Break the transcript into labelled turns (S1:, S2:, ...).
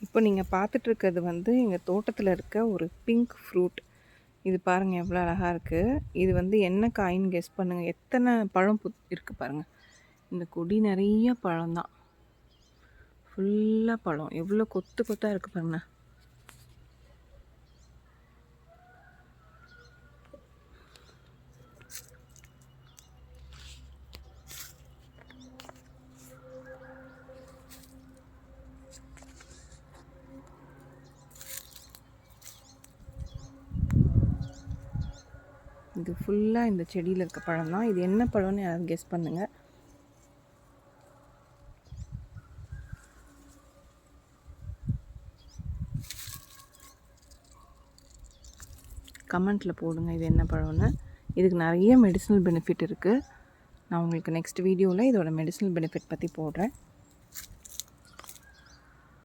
S1: இப்போ நீங்கள் பார்த்துட்ருக்கிறது வந்து எங்கள் தோட்டத்தில் இருக்க ஒரு பிங்க் ஃப்ரூட் இது பாருங்கள் எவ்வளோ அழகாக இருக்குது இது வந்து என்ன காயின்னு கெஸ் பண்ணுங்கள் எத்தனை பழம் புத் இருக்குது பாருங்கள் இந்த கொடி நிறைய பழம்தான். ஃபுல்லாக பழம். எவ்வளோ கொத்து கொத்தாக இருக்குது பாருங்கண்ணா இது ஃபுல்லாக இந்த செடியில் இருக்க பழம் தான். இது என்ன பழம்னு யாராவது கெஸ் பண்ணுங்கள் கமெண்ட்டில் போடுங்க இது என்ன பழம்னு. இதுக்கு நிறைய மெடிசனல் பெனிஃபிட் இருக்குது நான் உங்களுக்கு நெக்ஸ்ட் வீடியோவில் இதோட மெடிசனல் பெனிஃபிட் பற்றி போடுறேன்.